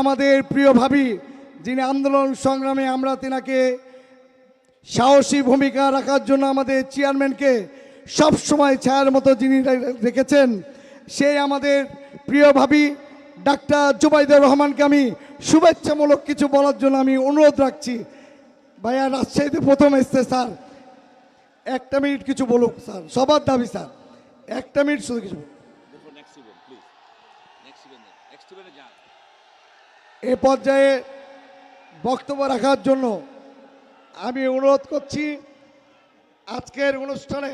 আমাদের প্রিয় ভাবি, যিনি আন্দোলন সংগ্রামে আমরা তিনাকে সাহসী ভূমিকা রাখার জন্য আমাদের চেয়ারম্যানকে সব সময় ছায়ার মতো যিনি রেখেছেন, সেই আমাদের প্রিয় ভাবি, ডাক্তার জুবাইদুর রহমানকে আমি শুভেচ্ছামূলক কিছু বলার জন্য আমি অনুরোধ রাখছি। ভাইয়া, রাজশাহীতে প্রথম এসছে, স্যার। একটা মিনিট কিছু বলুক, স্যার। সবার দাবি, স্যার। একটা মিনিট শুধু কিছু এ পর্যায়ে বক্তব্য রাখার জন্য আমি অনুরোধ করছি আজকের অনুষ্ঠানে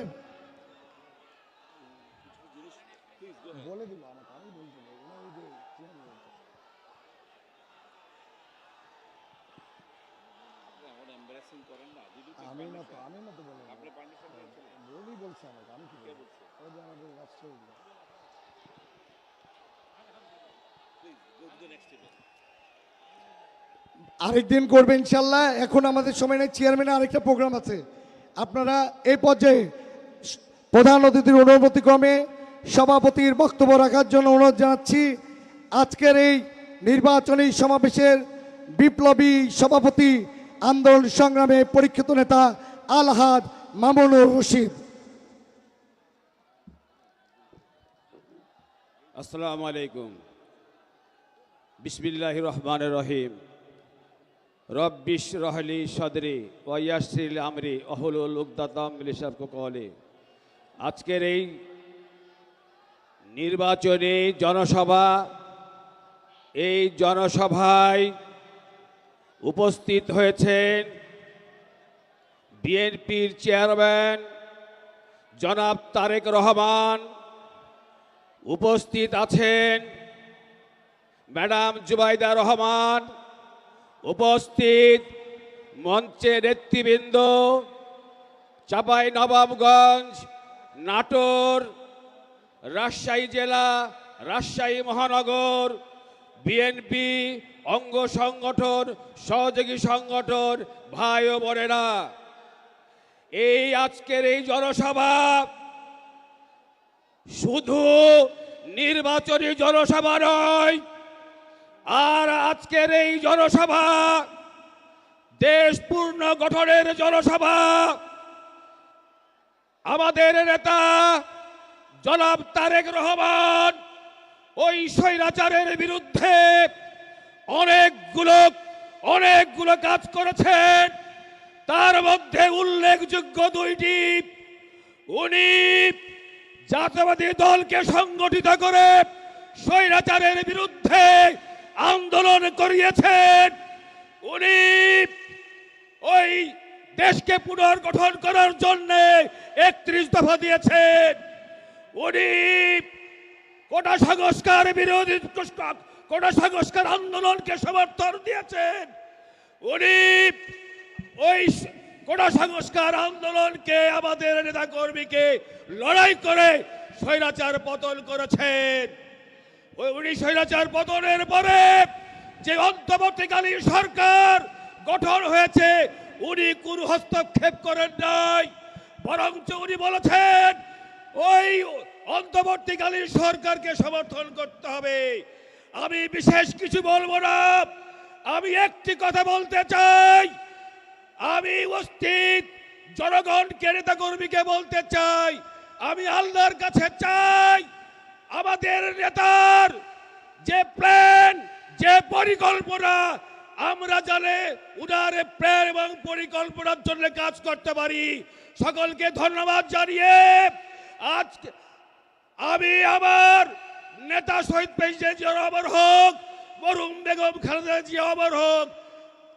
আমি না, তো আমি না তো বলে বলছে আমাকে আমি কি আমাদের রাষ্ট্রীয় আরেকদিন করবে ইনশাল্লাহ এখন আমাদের সময় নেই চেয়ারম্যানের আরেকটা প্রোগ্রাম আছে। আপনারা এই পর্যায়ে প্রধান অতিথির অনুমতি ক্রমে সভাপতির বক্তব্য রাখার জন্য অনুরোধ জানাচ্ছি। আজকের এই নির্বাচনী সমাবেশের বিপ্লবী সভাপতি আন্দোলন সংগ্রামে পরীক্ষিত নেতা আলহাদ মামুনুর রশিদ। আসসালামু আলাইকুম। বিসমিল্লাহ রহমান রহিম। রব্বিশ রহলি সদরে ওয়াসিল আমরি, অহলুল উকদাতাম লিসাব কোকলে আজকের এই নির্বাচনী জনসভা, এই জনসভায় উপস্থিত হয়েছেন বিএনপির চেয়ারম্যান জনাব তারেক রহমান, উপস্থিত আছেন ম্যাডাম জুবাইদা রহমান উপস্থিত মঞ্চে নেতৃবৃন্দ, চাপাই নবাবগঞ্জ, নাটোর, রাজশাহী জেলা, রাজশাহী মহানগর, বিএনপি, অঙ্গ সংগঠন, সহযোগী সংগঠন, ভাই ও বোনেরা, এই আজকের এই জনসভা শুধু নির্বাচনী জনসভা নয় আর আজকের এই জনসভা দেশ পূর্ণ গঠনের জনসভা। আমাদের নেতা জনাব তারেক রহমান ওই স্বৈরাচারের বিরুদ্ধে অনেকগুলো অনেকগুলো কাজ করেছেন। তার মধ্যে উল্লেখযোগ্য দুইটি। উনি জাতীয়বাদী দলকে সংগঠিত করে স্বৈরাচারের বিরুদ্ধে আন্দোলন করিয়েছেন। উনি ওই দেশকে পুনর্গঠন করার জন্য একত্রিশ দফা দিয়েছেন। উনি কোটা সংস্কার বিরোধী কোটা সংস্কার আন্দোলনকে সমর্থন দিয়েছেন। উনি ওই কোটা সংস্কার আন্দোলনকে আমাদের নেতা কর্মীকে লড়াই করে স্বৈরাচার পতন করেছেন। উনি স্বৈরাচার পতনের পরে যে অন্তর্বর্তীকালীন সরকার গঠন হয়েছে, উনি কোনো হস্তক্ষেপ করেন নাই। বরঞ্চ উনি বলেছেন, ওই অন্তর্বর্তীকালীন সরকারকে সমর্থন করতে হবে। আমি বিশেষ কিছু বলব না। আমি একটি কথা বলতে চাই। আমি উপস্থিত জনগণকে নেতা কর্মীকে বলতে চাই। আমি আল্লাহর কাছে চাই আমাদের নেতার যে প্ল্যান, যে পরিকল্পনা, আমরা জানে উনার প্ল্যান এবং পরিকল্পনার জন্য কাজ করতে পারি। সকলকে ধন্যবাদ জানিয়ে আজ আমি আমার নেতা শহীদ প্রেসিডেন্ট জিয়া অমর হোক মরুম বেগম খালেদা জিয়া অমর হোক,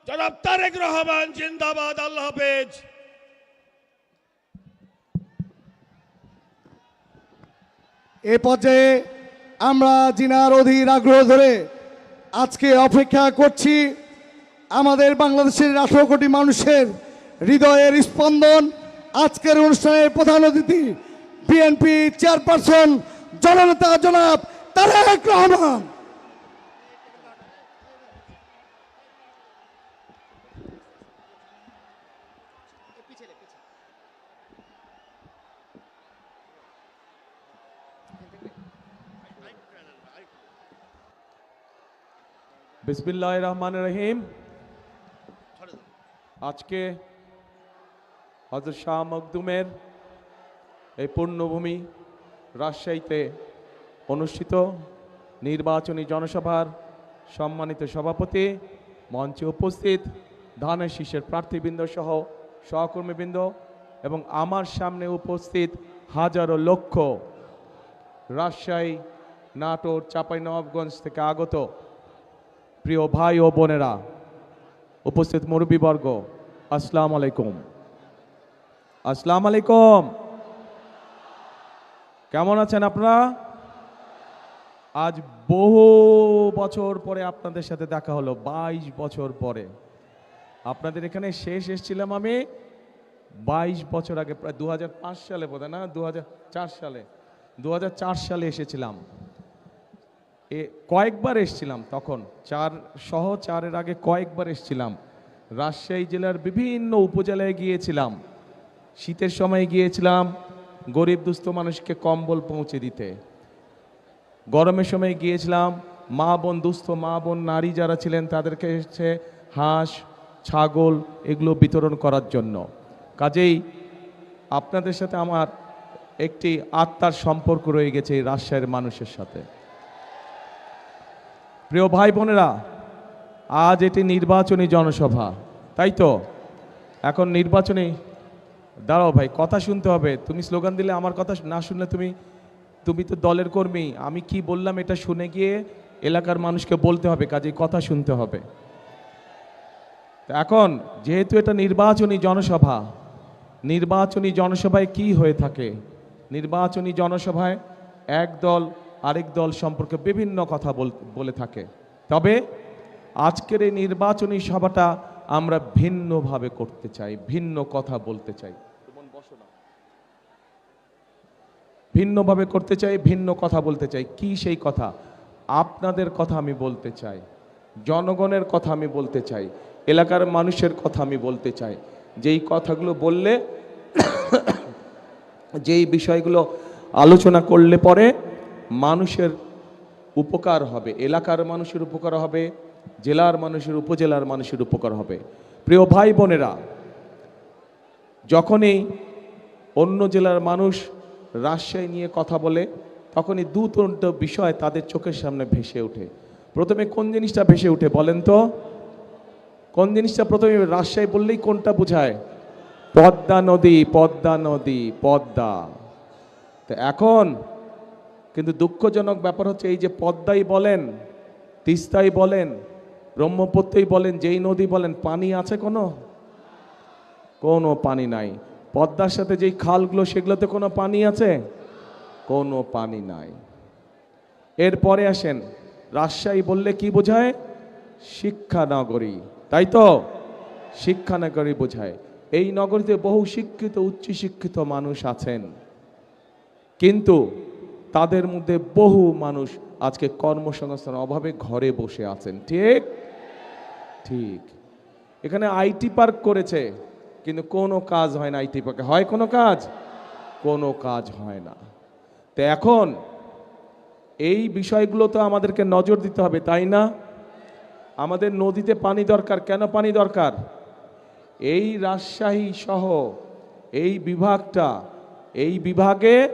জনাব তারেক রহমান জিন্দাবাদ, আল্লাহ হাফেজ। এ পর্যায়ে আমরা জিনার অধীর আগ্রহ ধরে আজকে অপেক্ষা করছি আমাদের বাংলাদেশের আঠারো কোটি মানুষের হৃদয়ের স্পন্দন। আজকের অনুষ্ঠানের প্রধান অতিথি বিএনপি চেয়ারপারসন জননেতা জনাব তারেক রহমান। বিসমিল্লাহ রহমান রহিম। আজকে হজরত শাহ মকদুমের এই পূর্ণভূমি রাজশাহীতে অনুষ্ঠিত নির্বাচনী জনসভার সম্মানিত সভাপতি, মঞ্চে উপস্থিত ধানের শীষের প্রার্থীবৃন্দ সহ সহকর্মীবৃন্দ এবং আমার সামনে উপস্থিত হাজারো লক্ষ রাজশাহী নাটোর চাঁপাইনবাবগঞ্জ থেকে আগত প্রিয় ভাই ও বোনেরা, উপস্থিত মুরব্বীবর্গ, আসসালাম আলাইকুম। আসসালাম আলাইকুম। কেমন আছেন আপনারা? আজ বহু বছর পরে আপনাদের সাথে দেখা হলো, বাইশ বছর পরে। আপনাদের এখানে শেষ এসেছিলাম আমি বাইশ বছর আগে, প্রায় দু হাজার পাঁচ সালে বোধ না দু হাজার চার সালে দু হাজার চার সালে এসেছিলাম। এ কয়েকবার এসেছিলাম তখন, চার সহ চারের আগে কয়েকবার এসেছিলাম। রাজশাহী জেলার বিভিন্ন উপজেলায় গিয়েছিলাম। শীতের সময় গিয়েছিলাম গরিব দুস্থ মানুষকে কম্বল পৌঁছে দিতে। গরমের সময় গিয়েছিলাম, মা বোন, দুস্থ মা বোন, নারী যারা ছিলেন তাদেরকে হচ্ছে হাঁস, ছাগল এগুলো বিতরণ করার জন্য। কাজেই আপনাদের সাথে আমার একটি আত্মার সম্পর্ক রয়ে গেছে এই রাজশাহীর মানুষের সাথে। প্রিয় ভাই বোনেরা, আজ এটি নির্বাচনী জনসভা, তাই তো? এখন নির্বাচনী, দাঁড়াও ভাই, কথা শুনতে হবে। তুমি স্লোগান দিলে আমার কথা না শুনলে তুমি তুমি তো দলের কর্মী। আমি কি বললাম এটা শুনে গিয়ে এলাকার মানুষকে বলতে হবে, কাজে কথা শুনতে হবে। এখন, যেহেতু এটা নির্বাচনী জনসভা, নির্বাচনী জনসভায় কি হয়ে থাকে? নির্বাচনী জনসভায় এক দল আরেক দল সম্পর্কে বিভিন্ন কথা বল- থাকে। তবে আজকের এই নির্বাচনী সভাটা আমরা ভিন্নভাবে করতে চাই, ভিন্ন কথা বলতে চাই। ভিন্নভাবে করতে চাই, ভিন্ন কথা বলতে চাই। কি সেই কথা? আপনাদের কথা আমি বলতে চাই, জনগণের কথা আমি বলতে চাই, এলাকার মানুষের কথা আমি বলতে চাই। যেই কথাগুলো বললে, যেই বিষয়গুলো আলোচনা করলে পরে মানুষের উপকার হবে, এলাকার মানুষের উপকার হবে, জেলার মানুষের, উপজেলার মানুষের উপকার হবে। প্রিয় ভাই বোনেরা, যখনই অন্য জেলার মানুষ রাজশাহী নিয়ে কথা বলে, তখনই দু তিনটা বিষয় তাদের চোখের সামনে ভেসে ওঠে। প্রথমে কোন জিনিসটা ভেসে ওঠে বলেন তো? কোন জিনিসটা প্রথমে রাজশাহী বললেই কোনটা বোঝায়? পদ্মা নদী পদ্মা নদী, পদ্মা। তো এখন কিন্তু দুঃখজনক ব্যাপার হচ্ছে এই যে পদ্মাই বলেন, তিস্তাই বলেন, ব্রহ্মপুত্রই বলেন, যেই নদী বলেন, পানি আছে কোনো? কোনো পানি নাই। পদ্মার সাথে যেই খালগুলো, সেগুলোতে কোনো পানি আছে? কোনো পানি নাই। এরপরে আসেন, রাজশাহী বললে কি বোঝায়? শিক্ষা নগরী তাই তো? শিক্ষা নগরী বোঝায়। এই নগরীতে বহু শিক্ষিত উচ্চ শিক্ষিত মানুষ আছেন। কিন্তু তাদের মধ্যে বহু মানুষ আজকে কর্মসংস্থান অভাবে ঘরে বসে আছেন। ঠিক? ঠিক। এখানে আইটি পার্ক করেছে, কিন্তু কোনো কাজ হয় না আইটি পার্কে। হয় কোনো কাজ? কোনো কাজ হয় না। তো এখন এই বিষয়গুলো তো আমাদেরকে নজর দিতে হবে, তাই না? আমাদের নদীতে পানি দরকার। কেন পানি দরকার? এই রাজশাহী সহ এই বিভাগটা, এই বিভাগে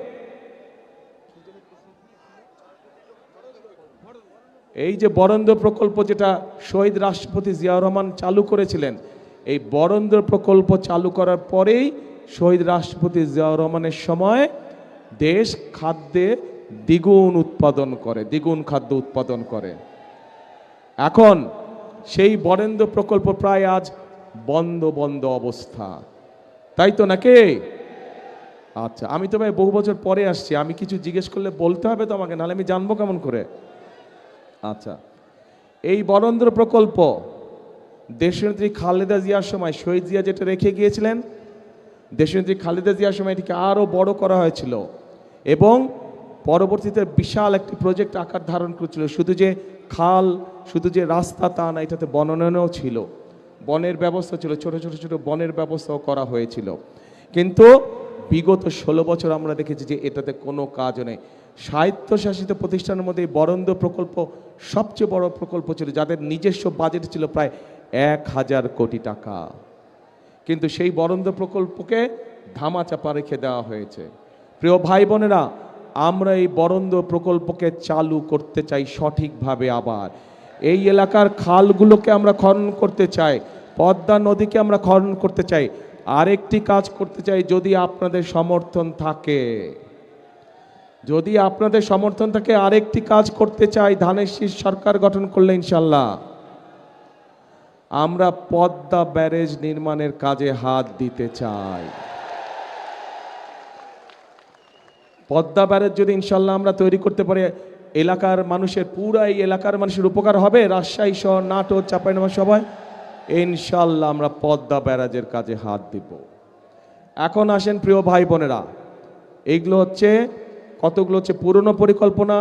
এই যে বরেন্দ্র প্রকল্প যেটা শহীদ রাষ্ট্রপতি জিয়াউর রহমান চালু করেছিলেন, এই বরেন্দ্র প্রকল্প চালু করার পরেই শহীদ রাষ্ট্রপতি জিয়াউর রহমানের সময় দেশ খাদ্যে দ্বিগুণ উৎপাদন করে, দ্বিগুণ খাদ্য উৎপাদন করে। এখন সেই বরেন্দ্র প্রকল্প প্রায় আজ বন্ধ বন্ধ অবস্থা। তাই তো নাকি? আচ্ছা আমি তো ভাই বহু বছর পরে আসছি, আমি কিছু জিজ্ঞেস করলে বলতে হবে তো আমাকে নাহলে আমি জানব কেমন করে। আচ্ছা। এই বরেন্দ্র প্রকল্প দেশনেত্রী খালেদা জিয়ার সময় শহীদ জিয়া যেটা রেখে গিয়েছিলেন দেশনেত্রী খালেদা জিয়ার সময় এটিকে আরও বড় করা হয়েছিল এবং পরবর্তীতে বিশাল একটি প্রজেক্ট আকার ধারণ করেছিল। শুধু যে খাল, শুধু যে রাস্তা তা না, এটাতে বননও ছিল। বনের ব্যবস্থা ছিল, ছোট ছোট ছোট বনের ব্যবস্থাও করা হয়েছিল। কিন্তু বিগত ষোলো বছর আমরা দেখেছি যে এটাতে কোনো কাজ নেই। স্বায়ত্তশাসিত প্রতিষ্ঠানের মধ্যে এই বরন্দ প্রকল্প সবচেয়ে বড় প্রকল্প ছিল, যাদের নিজস্ব বাজেট ছিল প্রায় এক হাজার কোটি টাকা। কিন্তু সেই বরন্দ প্রকল্পকে ধামাচাপা রেখে দেওয়া হয়েছে। প্রিয় ভাই বোনেরা আমরা এই বরন্দ প্রকল্পকে চালু করতে চাই সঠিকভাবে আবার। এই এলাকার খালগুলোকে আমরা খনন করতে চাই, পদ্মা নদীকে আমরা খনন করতে চাই। আরেকটি কাজ করতে চাই যদি আপনাদের সমর্থন থাকে। যদি আপনাদের সমর্থন থাকে, আরেকটি কাজ করতে চাই, ধানের শীষ সরকার গঠন করলে ইনশাল্লাহ আমরা পদ্মা ব্যারেজ নির্মাণের কাজে হাত দিতে চাই। পদ্মা ব্যারেজ যদি ইনশাল্লাহ আমরা তৈরি করতে পারি, এলাকার মানুষের, পুরা এই এলাকার মানুষের উপকার হবে। রাজশাহী সহ নাটোর চাপাইনবাব সবাই। ইনশাল্লাহ আমরা পদ্মা ব্যারাজের কাজে হাত দিব। এখন আসেন প্রিয় ভাই বোনেরা এইগুলো হচ্ছে কতগুলো হচ্ছে পুরনো পরিকল্পনা,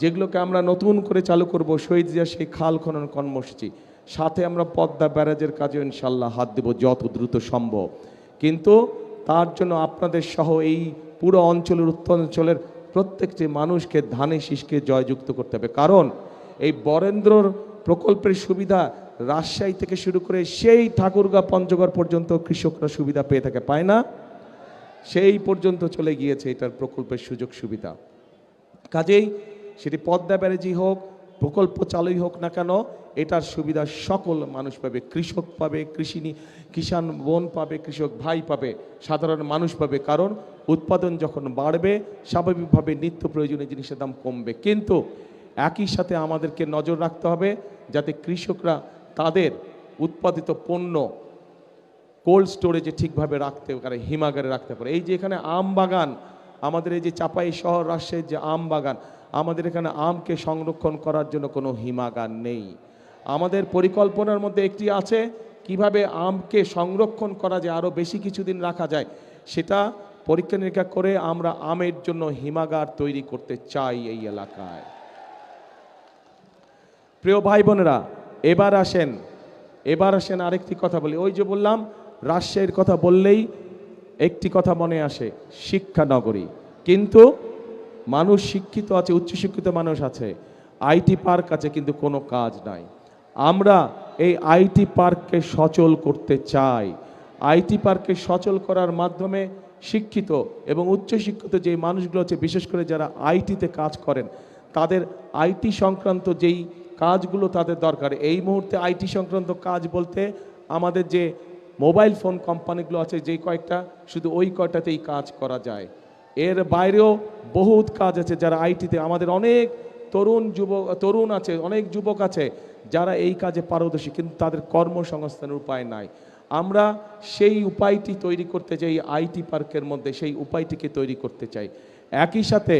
যেগুলোকে আমরা নতুন করে চালু করব, শহীদ জিয়া সেই খাল খনন কর্মসূচি। সাথে আমরা পদ্মা ব্যারাজের কাজে ইনশাল্লাহ হাত দেব যত দ্রুত সম্ভব। কিন্তু তার জন্য আপনাদের সহ এই পুরো অঞ্চলের উত্তরাঞ্চলের প্রত্যেকটি মানুষকে ধানে শীষকে জয়যুক্ত করতে হবে। কারণ এই বরেন্দ্রর প্রকল্পের সুবিধা রাজশাহী থেকে শুরু করে সেই ঠাকুরগা, পঞ্চগড় পর্যন্ত কৃষকরা সুবিধা পেয়ে থাকে, পায় না? সেই পর্যন্ত চলে গিয়েছে এটার প্রকল্পের সুযোগ সুবিধা। কাজেই সেটি পদ্মা ব্যারেজই হোক, প্রকল্প চালুই হোক না কেন, এটার সুবিধা সকল মানুষ পাবে, কৃষক পাবে কৃষি নি- কিষাণ বোন পাবে, কৃষক ভাই পাবে, সাধারণ মানুষ পাবে। কারণ উৎপাদন যখন বাড়বে, স্বাভাবিকভাবে নিত্য প্রয়োজনীয় জিনিসের দাম কমবে। কিন্তু একই সাথে আমাদেরকে নজর রাখতে হবে যাতে কৃষকরা তাদের উৎপাদিত পণ্য কোল্ড স্টোরেজে ঠিকভাবে রাখতে পারে, হিমাগারে রাখতে পারে। এই যে এখানে আম বাগান, আমাদের এই যে চাপাই শহর রাজশাহীর যে আম বাগান, আমাদের এখানে আমকে সংরক্ষণ করার জন্য কোনো হিমাগার নেই। আমাদের পরিকল্পনার মধ্যে একটি আছে, কীভাবে আমকে সংরক্ষণ করা যায়, আরও বেশি কিছুদিন রাখা যায়, সেটা পরীক্ষা নিরীক্ষা করে আমরা আমের জন্য হিমাগার তৈরি করতে চাই এই এলাকায়। প্রিয় ভাই বোনেরা, এবার আসেন এবার আসেন আরেকটি কথা বলি। ওই যে বললাম রাজশাহীর কথা বললেই একটি কথা মনে আসে, শিক্ষা নগরী। কিন্তু মানুষ শিক্ষিত আছে, উচ্চশিক্ষিত মানুষ আছে আইটি পার্ক আছে, কিন্তু কোনো কাজ নাই। আমরা এই আইটি পার্ককে সচল করতে চাই। আইটি পার্ককে সচল করার মাধ্যমে শিক্ষিত এবং উচ্চশিক্ষিত যে মানুষগুলো আছে, বিশেষ করে যারা আইটিতে কাজ করেন, তাদের আইটি সংক্রান্ত যেই কাজগুলো তাদের দরকার। এই মুহূর্তে আইটি সংক্রান্ত কাজ বলতে আমাদের যে মোবাইল ফোন কোম্পানিগুলো আছে যেই কয়েকটা, শুধু ওই কয়টাতেই কাজ করা যায়। এর বাইরেও বহুত কাজ আছে যারা আইটিতে, আমাদের অনেক তরুণ যুবক, তরুণ আছে, অনেক যুবক আছে যারা এই কাজে পারদর্শী, কিন্তু তাদের কর্মসংস্থানের উপায় নাই। আমরা সেই উপায়টি তৈরি করতে চাই, আইটি পার্কের মধ্যে সেই উপায়টিকে তৈরি করতে চাই। একই সাথে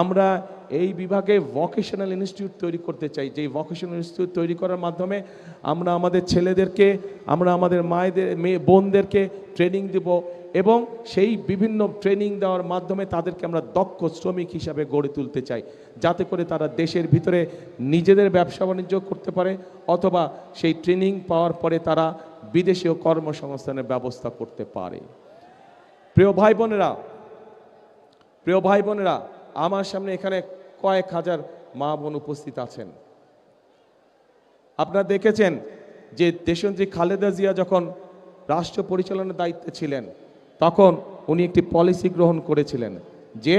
আমরা এই বিভাগে ভকেশনাল ইনস্টিটিউট তৈরি করতে চাই। যেই ভকেশনাল ইনস্টিটিউট তৈরি করার মাধ্যমে আমরা আমাদের ছেলেদেরকে, আমরা আমাদের মায়েদের মেয়ে বোনদেরকে ট্রেনিং দেব এবং সেই বিভিন্ন ট্রেনিং দেওয়ার মাধ্যমে তাদেরকে আমরা দক্ষ শ্রমিক হিসাবে গড়ে তুলতে চাই। যাতে করে তারা দেশের ভিতরে নিজেদের ব্যবসা বাণিজ্য করতে পারে অথবা সেই ট্রেনিং পাওয়ার পরে তারা বিদেশীয় কর্মসংস্থানের ব্যবস্থা করতে পারে। প্রিয় ভাই বোনেরা, প্রিয় ভাই বোনেরা আমার সামনে এখানে কয়েক হাজার মা বোন উপস্থিত আছেন। আপনারা দেখেছেন যে দেশন্ত্রী খালেদা জিয়া যখন রাষ্ট্র পরিচালনার দায়িত্বে ছিলেন, তখন উনি একটি পলিসি গ্রহণ করেছিলেন যে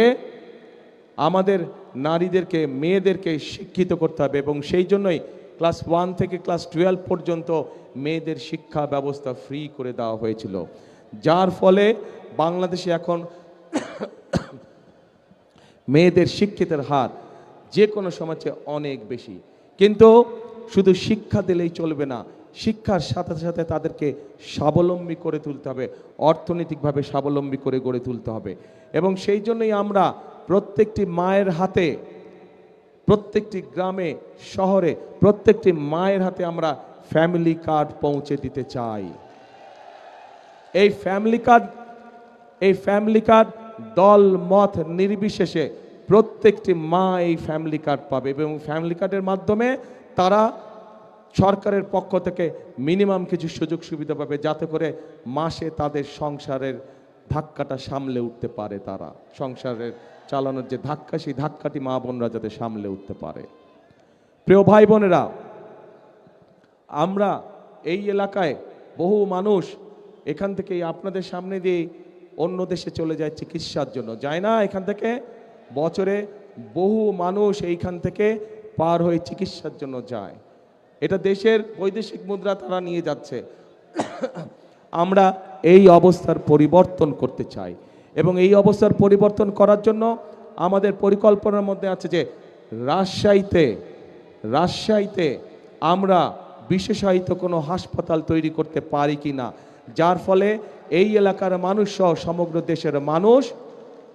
আমাদের নারীদেরকে, মেয়েদেরকে শিক্ষিত করতে হবে এবং সেই জন্যই ক্লাস ওয়ান থেকে ক্লাস টুয়েলভ পর্যন্ত মেয়েদের শিক্ষা ব্যবস্থা ফ্রি করে দেওয়া হয়েছিল। যার ফলে বাংলাদেশে এখন মেয়েদের শিক্ষিতের হার যে কোনো সমাজে অনেক বেশি। কিন্তু শুধু শিক্ষা দিলেই চলবে না, শিক্ষার সাথে সাথে তাদেরকে স্বাবলম্বী করে তুলতে হবে, অর্থনৈতিকভাবে স্বাবলম্বী করে গড়ে তুলতে হবে। এবং সেই জন্যই আমরা প্রত্যেকটি মায়ের হাতে, প্রত্যেকটি গ্রামে, শহরে, প্রত্যেকটি মায়ের হাতে আমরা ফ্যামিলি কার্ড পৌঁছে দিতে চাই। এই ফ্যামিলি কার্ড, এই ফ্যামিলি কার্ড দল মত নির্বিশেষে প্রত্যেকটি মা এই ফ্যামিলি কার্ড পাবে এবং ফ্যামিলি কার্ডের মাধ্যমে তারা সরকারের পক্ষ থেকে মিনিমাম কিছু সুযোগ সুবিধা পাবে যাতে করে মাসে তাদের সংসারের ধাক্কাটা সামলে উঠতে পারে তারা। সংসারের চালানোর যে ধাক্কা, সেই ধাক্কাটি মা বোনরা যাতে সামলে উঠতে পারে। প্রিয় ভাই বোনেরা, আমরা এই এলাকায় বহু মানুষ এখান থেকে আপনাদের সামনে দিয়ে অন্য দেশে চলে যায় চিকিৎসার জন্য। যায় না এখান থেকে? বছরে বহু মানুষ এইখান থেকে পার হয়ে চিকিৎসার জন্য যায়। এটা দেশের বৈদেশিক মুদ্রা তারা নিয়ে যাচ্ছে। আমরা এই অবস্থার পরিবর্তন করতে চাই। এবং এই অবস্থার পরিবর্তন করার জন্য আমাদের পরিকল্পনার মধ্যে আছে যে, রাজশাহীতে রাজশাহীতে আমরা বিশেষায়িত কোনো হাসপাতাল তৈরি করতে পারি কি না যার ফলে এই এলাকার মানুষ সহ সমগ্র দেশের মানুষ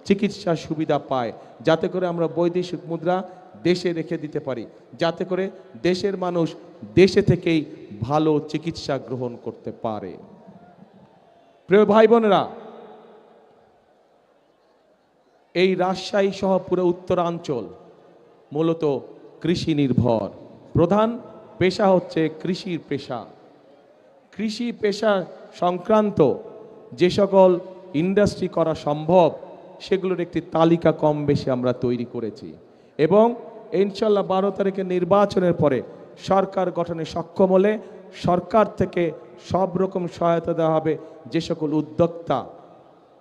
চিকিৎসা সুবিধা পায়। যাতে করে আমরা বৈদেশিক মুদ্রা দেশে রেখে দিতে পারি। যাতে করে দেশের মানুষ দেশে থেকেই ভালো চিকিৎসা গ্রহণ করতে পারে। প্রিয় ভাই বোনেরা এই রাজশাহী সহ পুরো উত্তরাঞ্চল মূলত কৃষি নির্ভর। প্রধান পেশা হচ্ছে কৃষির পেশা। কৃষি পেশা সংক্রান্ত যে সকল ইন্ডাস্ট্রি করা সম্ভব, সেগুলোর একটি তালিকা কম বেশি আমরা তৈরি করেছি। এবং ইনশাল্লাহ বারো তারিখে নির্বাচনের পরে সরকার গঠনে সক্ষম হলে সরকার থেকে সব রকম সহায়তা দেওয়া হবে যে সকল উদ্যোক্তা,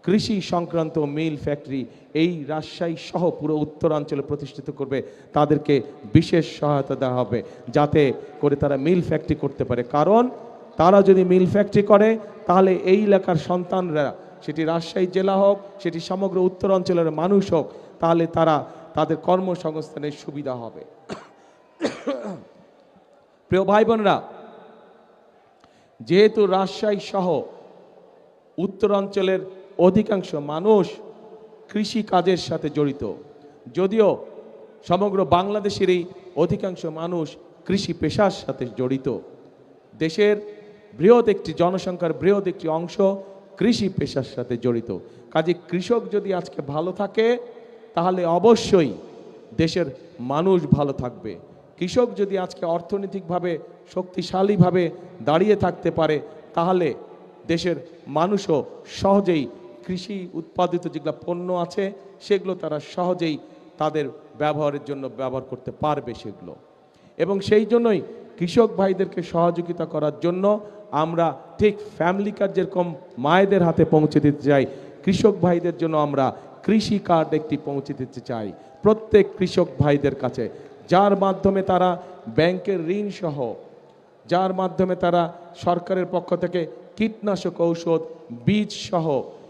কৃষি সংক্রান্ত মিল ফ্যাক্টরি, এই রাজশাহী সহ পুরো উত্তরাঞ্চলে প্রতিষ্ঠিত করবে, তাদেরকে বিশেষ সহায়তা দেওয়া হবে যাতে করে তারা মিল ফ্যাক্টরি করতে পারে। কারণ তারা যদি মিল ফ্যাক্টরি করে, তাহলে এই এলাকার সন্তানরা, সেটি রাজশাহী জেলা হোক, সেটি সমগ্র উত্তর অঞ্চলের মানুষ হোক, তাহলে তারা তাদের কর্মসংস্থানের সুবিধা হবে। প্রিয় ভাই বোনরা যেহেতু রাজশাহী সহ উত্তরাঞ্চলের অধিকাংশ মানুষ কৃষি কাজের সাথে জড়িত, যদিও সমগ্র বাংলাদেশেরই অধিকাংশ মানুষ কৃষি পেশার সাথে জড়িত, দেশের বৃহৎ একটি জনসংখ্যার বৃহৎ একটি অংশ কৃষি পেশার সাথে জড়িত। কাজে কৃষক যদি আজকে ভালো থাকে, তাহলে অবশ্যই দেশের মানুষ ভালো থাকবে। কৃষক যদি আজকে অর্থনৈতিকভাবে শক্তিশালীভাবে দাঁড়িয়ে থাকতে পারে, তাহলে দেশের মানুষও সহজেই কৃষি উৎপাদিত যেগুলো পণ্য আছে, সেগুলো তারা সহজেই তাদের ব্যবহারের জন্য ব্যবহার করতে পারবে সেগুলো। এবং সেই জন্যই কৃষক ভাইদেরকে সহযোগিতা করার জন্য আমরা ঠিক ফ্যামিলি কার্ড যেরকম মায়েদের হাতে পৌঁছে দিতে চাই, কৃষক ভাইদের জন্য আমরা কৃষি কার্ড একটি পৌঁছে দিতে চাই, প্রত্যেক কৃষক ভাইদের কাছে। যার মাধ্যমে তারা ব্যাংকের ঋণ সহ, যার মাধ্যমে তারা সরকারের পক্ষ থেকে কীটনাশক ঔষধ, বীজ সহ,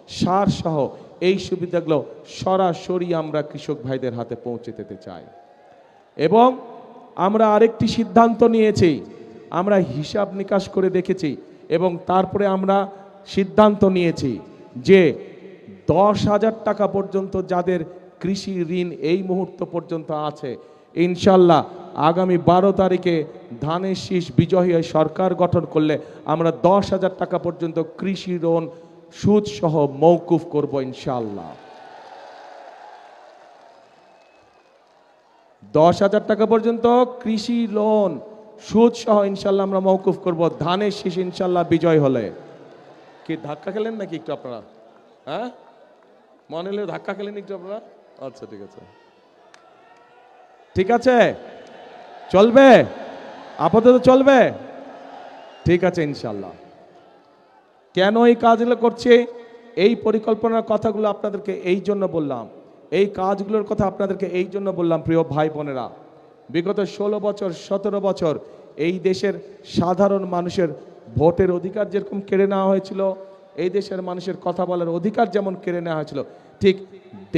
সার সহ, এই সুবিধাগুলো সরাসরি আমরা কৃষক ভাইদের হাতে পৌঁছে দিতে চাই। এবং আমরা আরেকটি সিদ্ধান্ত নিয়েছি আমরা হিসাব নিকাশ করে দেখেছি এবং তারপরে আমরা সিদ্ধান্ত নিয়েছি যে দশ হাজার টাকা পর্যন্ত যাদের কৃষি ঋণ এই মুহূর্ত পর্যন্ত আছে, ইনশাল্লাহ আগামী বারো তারিখে ধানের শীষ বিজয়ী হয়ে সরকার গঠন করলে আমরা দশ হাজার টাকা পর্যন্ত কৃষি ঋণ, সুদ সহ মৌকুফ করব ইনশাল্লাহ। দশ হাজার টাকা পর্যন্ত কৃষি লোন সুদ সহ ইনশাল্লাহ আমরা মৌকুফ করব। ধানের শীষ ইনশাল্লাহ বিজয় হলে। কি, ধাক্কা খেলেন নাকি একটু আপনারা? হ্যাঁ? মনে হলে ধাক্কা খেলেন একটু আপনারা? আচ্ছা ঠিক আছে। ঠিক আছে? চলবে? আপাতত চলবে? ঠিক আছে ইনশাল্লাহ কেন এই কাজগুলো করছে? এই পরিকল্পনার কথাগুলো আপনাদেরকে এই জন্য বললাম। এই কাজগুলোর কথা আপনাদেরকে এই জন্য বললাম, প্রিয় ভাই বোনেরা। বিগত ষোলো বছর, সতেরো বছর এই দেশের সাধারণ মানুষের ভোটের অধিকার যেরকম কেড়ে নেওয়া হয়েছিল, এই দেশের মানুষের কথা বলার অধিকার যেমন কেড়ে নেওয়া হয়েছিল, ঠিক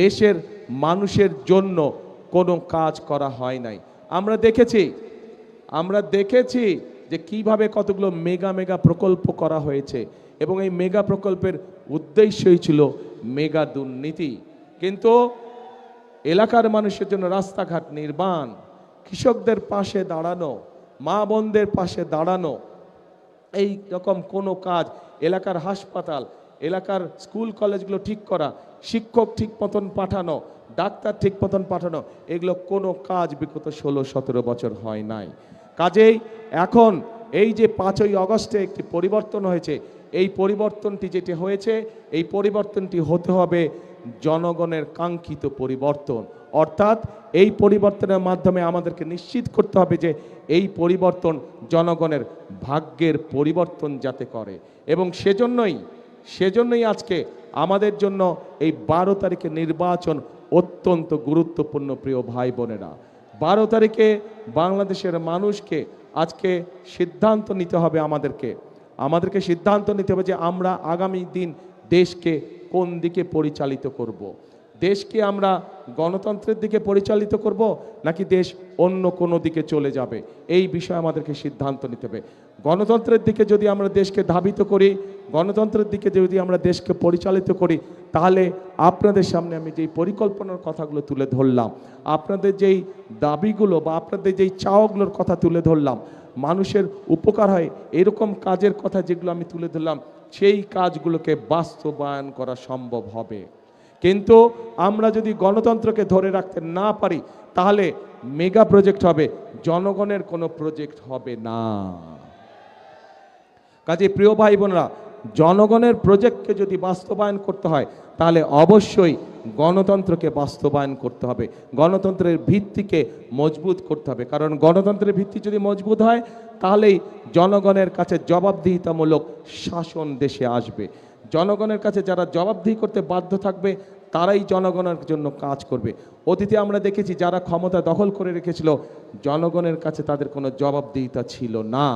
দেশের মানুষের জন্য কোনো কাজ করা হয় নাই। আমরা দেখেছি আমরা দেখেছি যে কীভাবে কতগুলো মেগা মেগা প্রকল্প করা হয়েছে এবং এই মেগা প্রকল্পের উদ্দেশ্যই ছিল মেগা দুর্নীতি। কিন্তু এলাকার মানুষের জন্য রাস্তাঘাট নির্মাণ কৃষকদের পাশে দাঁড়ানো, মা বোনদের পাশে দাঁড়ানো, এই রকম কোনো কাজ, এলাকার হাসপাতাল, এলাকার স্কুল, কলেজগুলো ঠিক করা, শিক্ষক ঠিক মতন পাঠানো, ডাক্তার ঠিক মতন পাঠানো, এগুলো কোনো কাজ বিগত ষোলো, সতেরো বছর হয় নাই। কাজেই এখন এই যে পাঁচই অগস্টে একটি পরিবর্তন হয়েছে, এই পরিবর্তনটি যেটি হয়েছে, এই পরিবর্তনটি হতে হবে জনগণের কাঙ্ক্ষিত পরিবর্তন। অর্থাৎ এই পরিবর্তনের মাধ্যমে আমাদেরকে নিশ্চিত করতে হবে যে এই পরিবর্তন জনগণের ভাগ্যের পরিবর্তন যাতে করে। এবং সেজন্যই সেজন্যই আজকে আমাদের জন্য এই বারো তারিখে নির্বাচন অত্যন্ত গুরুত্বপূর্ণ, প্রিয় ভাই বোনেরা। বারো তারিখে বাংলাদেশের মানুষকে আজকে সিদ্ধান্ত নিতে হবে আমাদেরকে। আমাদেরকে সিদ্ধান্ত নিতে হবে যে আমরা আগামী দিন দেশকে কোন দিকে পরিচালিত করব। দেশকে আমরা গণতন্ত্রের দিকে পরিচালিত করব নাকি দেশ অন্য কোনো দিকে চলে যাবে? এই বিষয়ে আমাদেরকে সিদ্ধান্ত নিতে হবে। গণতন্ত্রের দিকে যদি আমরা দেশকে ধাবিত করি, গণতন্ত্রের দিকে যদি আমরা দেশকে পরিচালিত করি, তাহলে আপনাদের সামনে আমি যেই পরিকল্পনার কথাগুলো তুলে ধরলাম, আপনাদের যেই দাবিগুলো বা আপনাদের যেই চাওয়াগুলোর কথা তুলে ধরলাম, মানুষের উপকার হয় এরকম কাজের কথা যেগুলো আমি তুলে ধরলাম, সেই কাজগুলোকে বাস্তবায়ন করা সম্ভব হবে। কিন্তু আমরা যদি গণতন্ত্রকে ধরে রাখতে না পারি, তাহলে মেগা প্রজেক্ট হবে, জনগণের কোনো প্রজেক্ট হবে না। কাজে প্রিয় ভাই বোনরা, জনগণের প্রজেক্টকে যদি বাস্তবায়ন করতে হয়, তাহলে অবশ্যই গণতন্ত্রকে বাস্তবায়ন করতে হবে, গণতন্ত্রের ভিত্তিকে মজবুত করতে হবে। কারণ গণতন্ত্রের ভিত্তি যদি মজবুত হয়, তাহলেই জনগণের কাছে জবাবদিহিতামূলক শাসন দেশে আসবে। জনগণের কাছে যারা জবাবদিহি করতে বাধ্য থাকবে, তারাই জনগণের জন্য কাজ করবে। অতীতে আমরা দেখেছি যারা ক্ষমতা দখল করে রেখেছিল, জনগণের কাছে তাদের কোনো জবাবদিহিতা ছিল না।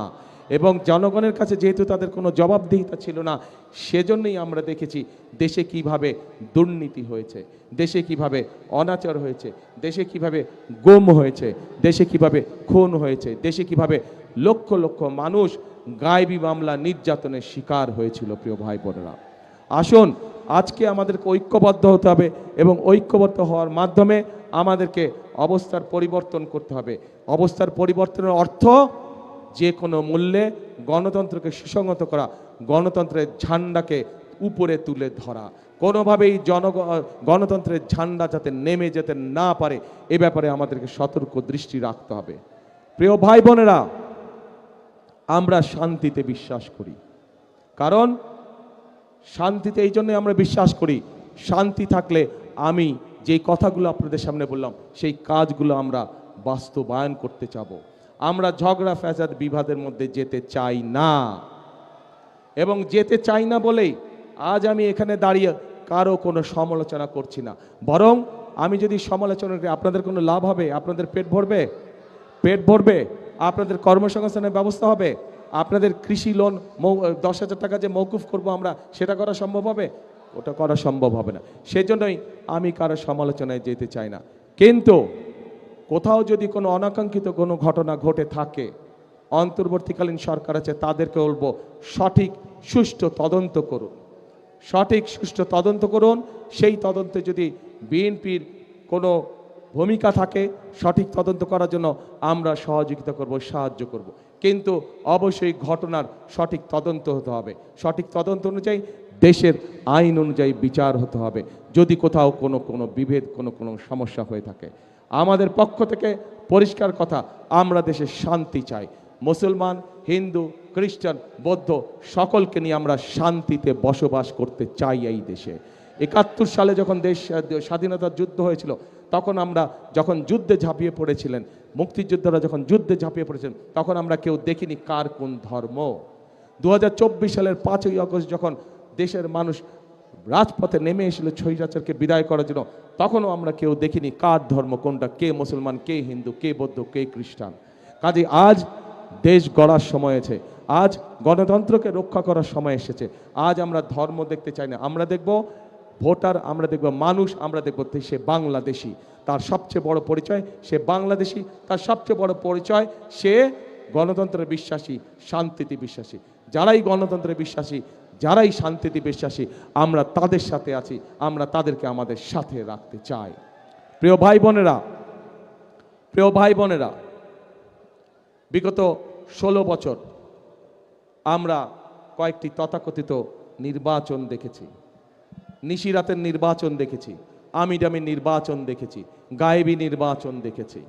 এবং জনগণের কাছে যেহেতু তাদের কোনো জবাবদিহিতা ছিল না, সেজন্যই আমরা দেখেছি দেশে কীভাবে দুর্নীতি হয়েছে, দেশে কীভাবে অনাচার হয়েছে, দেশে কীভাবে গুম হয়েছে, দেশে কীভাবে খুন হয়েছে, দেশে কীভাবে লক্ষ লক্ষ মানুষ গায়েবী মামলা নির্যাতনের শিকার হয়েছিল, প্রিয় ভাই বোনেরা। আসুন, আজকে আমাদেরকে ঐক্যবদ্ধ হতে হবে এবং ঐক্যবদ্ধ হওয়ার মাধ্যমে আমাদেরকে অবস্থার পরিবর্তন করতে হবে। অবস্থার পরিবর্তনের অর্থ যে কোনো মূল্যে গণতন্ত্রকে সুসংহত করা, গণতন্ত্রের ঝান্ডাকে উপরে তুলে ধরা। কোনোভাবেই জন গণতন্ত্রের ঝান্ডা যাতে নেমে যেতে না পারে, এ ব্যাপারে আমাদেরকে সতর্ক দৃষ্টি রাখতে হবে। প্রিয় ভাই বোনেরা, আমরা শান্তিতে বিশ্বাস করি। কারণ শান্তিতে, এই জন্যই আমরা বিশ্বাস করি, শান্তি থাকলে আমি যেই কথাগুলো আপনাদের সামনে বললাম, সেই কাজগুলো আমরা বাস্তবায়ন করতে চাব। আমরা ঝগড়া, ফ্যাসাদ, বিবাদের মধ্যে যেতে চাই না। এবং যেতে চাই না বলেই আজ আমি এখানে দাঁড়িয়ে কারও কোনো সমালোচনা করছি না। বরং আমি যদি সমালোচনা করি, আপনাদের কোনো লাভ হবে? আপনাদের পেট ভরবে? পেট ভরবে? আপনাদের কর্মসংস্থানের ব্যবস্থা হবে? আপনাদের কৃষি লোন দশ হাজার টাকা যে মৌকুফ করব আমরা, সেটা করা সম্ভব হবে? ওটা করা সম্ভব হবে না। সেজন্যই আমি কারও সমালোচনায় যেতে চাই না। কিন্তু কোথাও যদি কোনো অনাকাঙ্ক্ষিত কোনো ঘটনা ঘটে থাকে, অন্তর্বর্তীকালীন সরকার আছে, তাদেরকে বলব, সঠিক, সুষ্ঠু তদন্ত করুন। সঠিক, সুষ্ঠু তদন্ত করুন। সেই তদন্তে যদি বিএনপির কোনো ভূমিকা থাকে, সঠিক তদন্ত করার জন্য আমরা সহযোগিতা করব, সাহায্য করব। কিন্তু অবশ্যই ঘটনার সঠিক তদন্ত হতে হবে। সঠিক তদন্ত অনুযায়ী দেশের আইন অনুযায়ী বিচার হতে হবে। যদি কোথাও কোনো কোনো বিভেদ, কোনো কোনো সমস্যা হয়ে থাকে। আমাদের পক্ষ থেকে পরিষ্কার কথা, আমরা দেশে শান্তি চাই। মুসলমান, হিন্দু, খ্রিস্টান, বৌদ্ধ, সকলকে নিয়ে আমরা শান্তিতে বসবাস করতে চাই এই দেশে। একাত্তর সালে যখন দেশ, স্বাধীনতার যুদ্ধ হয়েছিল, তখন আমরা যখন যুদ্ধে ঝাঁপিয়ে পড়েছিলেন মুক্তিযোদ্ধারা যখন যুদ্ধে ঝাঁপিয়ে পড়েছেন, তখন আমরা কেউ দেখিনি কার কোন ধর্ম। দু হাজার চব্বিশ সালের পাঁচই আগস্ট যখন দেশের মানুষ রাজপথে নেমে এসেছিল ছৈরাচারকে বিদায় করার জন্য, তখনও আমরা কেউ দেখিনি কার ধর্ম কোনটা, কে মুসলমান, কে হিন্দু, কে বৌদ্ধ, কে খ্রিস্টান। কাজে আজ দেশ গড়ার সময় আছে আজ গণতন্ত্রকে রক্ষা করার সময় এসেছে। আজ আমরা ধর্ম দেখতে চাই না। আমরা দেখব ভোটার আমরা দেখব, মানুষ আমরা দেখব সে বাংলাদেশি। তার সবচেয়ে বড় পরিচয়, সে বাংলাদেশি। তার সবচেয়ে বড় পরিচয়, সে গণতন্ত্রে বিশ্বাসী, শান্তিতে বিশ্বাসী। যারাই গণতন্ত্রে বিশ্বাসী, যারাই শান্তিতে বিশ্বাসী, আমরা তাদের সাথে আছি, আমরা তাদেরকে আমাদের সাথে রাখতে চাই। প্রিয় ভাই বোনেরা, প্রিয় ভাই বোনেরা, বিগত ষোলো বছর আমরা কয়েকটি তথাকথিত নির্বাচন দেখেছি। নিশিরাতের নির্বাচন দেখেছি আমিডামি নির্বাচন দেখেছি, গায়েবী নির্বাচন দেখেছি।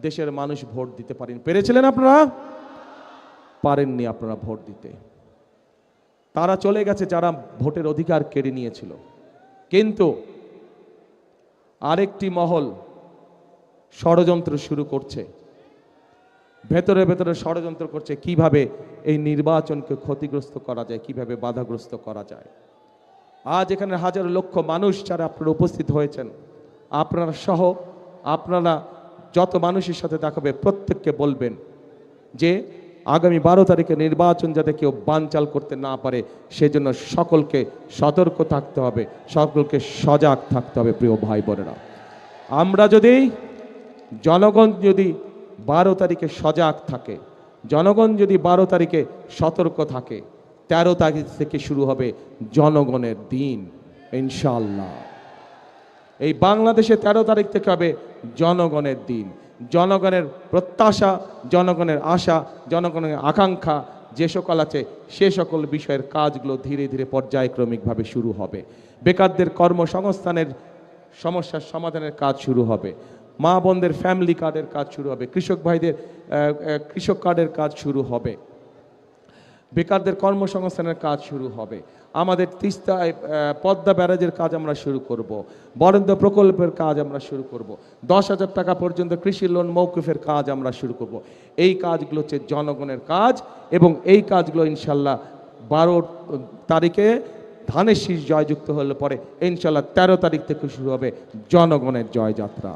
দেশের মানুষ ভোট দিতে পারেন। পেরেছিলেন আপনারা? পারেননি আপনারা ভোট দিতে। তারা চলে গেছে যারা ভোটের অধিকার কেড়ে নিয়েছিল। কিন্তু আরেকটি মহল ষড়যন্ত্র শুরু করছে। ভেতরে ভেতরে ষড়যন্ত্র করছে। কীভাবে এই নির্বাচনকে ক্ষতিগ্রস্ত করা যায়, কীভাবে বাধাগ্রস্ত করা যায়? আজ এখানে হাজার লক্ষ মানুষ যারা আপনারা উপস্থিত হয়েছেন, আপনারা সহ আপনারা যত মানুষের সাথে দেখাবে প্রত্যেককে বলবেন যে আগামী বারো তারিখে নির্বাচন যাতে কেউ বানচাল করতে না পারে, সেজন্য সকলকে সতর্ক থাকতে হবে, সকলকে সজাগ থাকতে হবে, প্রিয় ভাই বোনেরা। আমরা যদি জনগণ যদি বারো তারিখে সজাগ থাকে, জনগণ যদি বারো তারিখে সতর্ক থাকে তেরো তারিখ থেকে শুরু হবে জনগণের দিন ইনশাল্লাহ এই বাংলাদেশে তেরো তারিখ থেকে হবে জনগণের দিন। জনগণের প্রত্যাশা, জনগণের আশা, জনগণের আকাঙ্ক্ষা, যে সকল আছে, সে সকল বিষয়ের কাজগুলো ধীরে ধীরে পর্যায়ক্রমিকভাবে শুরু হবে। বেকারদের কর্মসংস্থানের সমস্যার সমাধানের কাজ শুরু হবে। মা বোনদের ফ্যামিলি কার্ডের কাজ শুরু হবে। কৃষক ভাইদের কৃষক কার্ডের কাজ শুরু হবে। বেকারদের কর্মসংস্থানের কাজ শুরু হবে। আমাদের তিস্তায় পদ্মা ব্যারাজের কাজ আমরা শুরু করব। বরেন্দ্র প্রকল্পের কাজ আমরা শুরু করব। দশ হাজার টাকা পর্যন্ত কৃষি লোন মৌকুফের কাজ আমরা শুরু করব। এই কাজগুলো হচ্ছে জনগণের কাজ এবং এই কাজগুলো ইনশাল্লাহ বারো তারিখে ধানের শীষ জয়যুক্ত হলে পরে ইনশাল্লাহ তেরো তারিখ থেকে শুরু হবে জনগণের জয়যাত্রা।